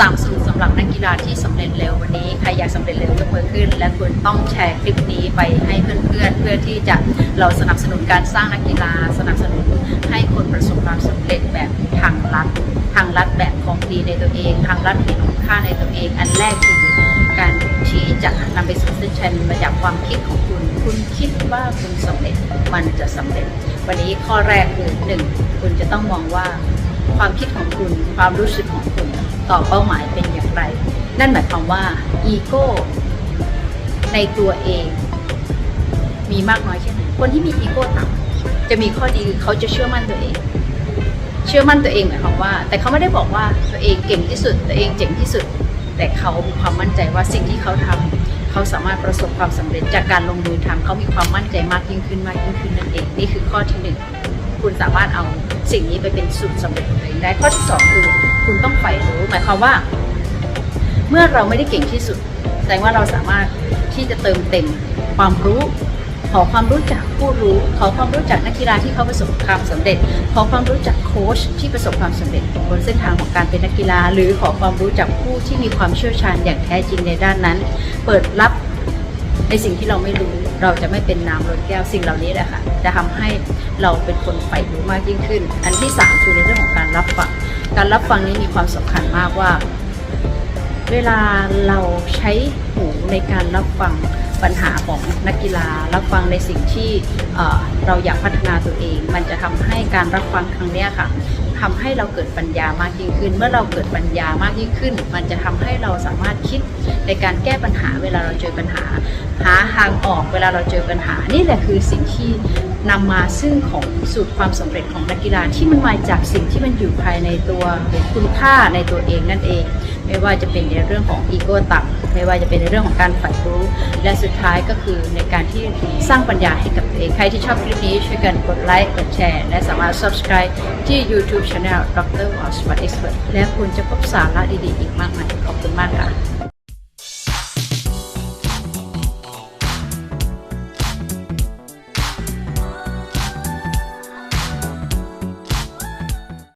3 สูตรสำหรับนักกีฬาที่สำเร็จเร็ววันนี้ ใครอยากสำเร็จเร็วยกมือขึ้น และคุณต้องแชร์คลิปนี้ไปให้เพื่อนๆ เพื่อที่จะเราสนับสนุนการสร้างนักกีฬา สนับสนุนให้คนประสบความสำเร็จแบบทางลัด ทางลัดแบบของดีในตัวเอง ทางลัดเห็นคุณค่าในตัวเอง อันแรกคือการที่จะนำไปสู่เส้นชัยมาจากความคิดของคุณ คุณคิดว่าคุณสำเร็จมันจะสำเร็จ วันนี้ข้อแรกคือหนึ่งคุณจะต้องมองว่าความคิดของคุณความรู้สึกของคุณ ต่อเป้าหมายเป็นอย่างไร นั่นหมายความว่าอีโก้ในตัวเอง มีมากน้อยแค่ไหนคนที่มีอีโก้ต่ำจะมีข้อดีคือเขาจะเชื่อมั่นตัวเอง เชื่อมั่นตัวเองหมายความว่า แต่เขาไม่ได้บอกว่าตัวเองเก่งที่สุด ตัวเองเจ๋งที่สุด แต่เขามีความมั่นใจว่าสิ่งที่เขาทำเขาสามารถประสบความสำเร็จจากการลงมือทำเขามีความมั่นใจมากยิ่งขึ้นมากยิ่งขึ้นนั่นเองนี่คือข้อที่หนึ่งคุณสามารถเอาสิ่งนี้ไปเป็นสูตรสำเร็จของตัวเองได้ข้อที่สองคือ คุณต้องใฝ่รู้ หมายความว่า เมื่อเราไม่ได้เก่งที่สุด แสดงว่าเราสามารถที่จะเติมเต็มความรู้ขอความรู้จากผู้รู้ ขอความรู้จากนักกีฬาที่เขาประสบความสำเร็จ ขอความรู้จากโค้ชที่ประสบความสำเร็จบนเส้นทางของการเป็นนักกีฬา หรือขอความรู้จากผู้ที่มีความเชี่ยวชาญอย่างแท้จริงในด้านนั้น เปิดรับในสิ่งที่เราไม่รู้ เราจะไม่เป็นน้ำล้นแก้วสิ่งเหล่านี้แหละค่ะจะทำให้ เราเป็นคนใฝ่รู้มากยิ่งขึ้น อันที่สามคือในเรื่องของการรับฟัง การรับฟังนี้มีความสำคัญมากว่า เวลาเราใช้หูในการรับฟังปัญหาของนักกีฬา รับฟังในสิ่งที่เราอยากพัฒนาตัวเอง มันจะทำให้การรับฟังครั้งนี้ค่ะ ทำให้เราเกิดปัญญามากยิ่งขึ้น เมื่อเราเกิดปัญญามากยิ่งขึ้น มันจะทำให้เราสามารถคิดในการแก้ปัญหาเวลาเราเจอปัญหา หาทางออกเวลาเราเจอปัญหา นี่แหละคือสิ่งที่นำมาซึ่งของสูตรความสำเร็จของนักกีฬาที่มันมาจากสิ่งที่มันอยู่ภายในตัวคุณค่าในตัวเองนั่นเอง ไม่ว่าจะเป็นในเรื่องของอีโก้ต่ำไม่ว่าจะเป็นในเรื่องของการใฝ่รู้ และสุดท้ายก็คือในการที่สร้างปัญญาให้กับตัวเอง ใครที่ชอบคลิปนี้ช่วยกันกดไลค์กดแชร์และสามารถ subscribe ที่ YouTube Channel Dr. w a s p o t Expert และคุณจะพบสาระดีๆ อีกมากมายขอบคุณมากค่ะ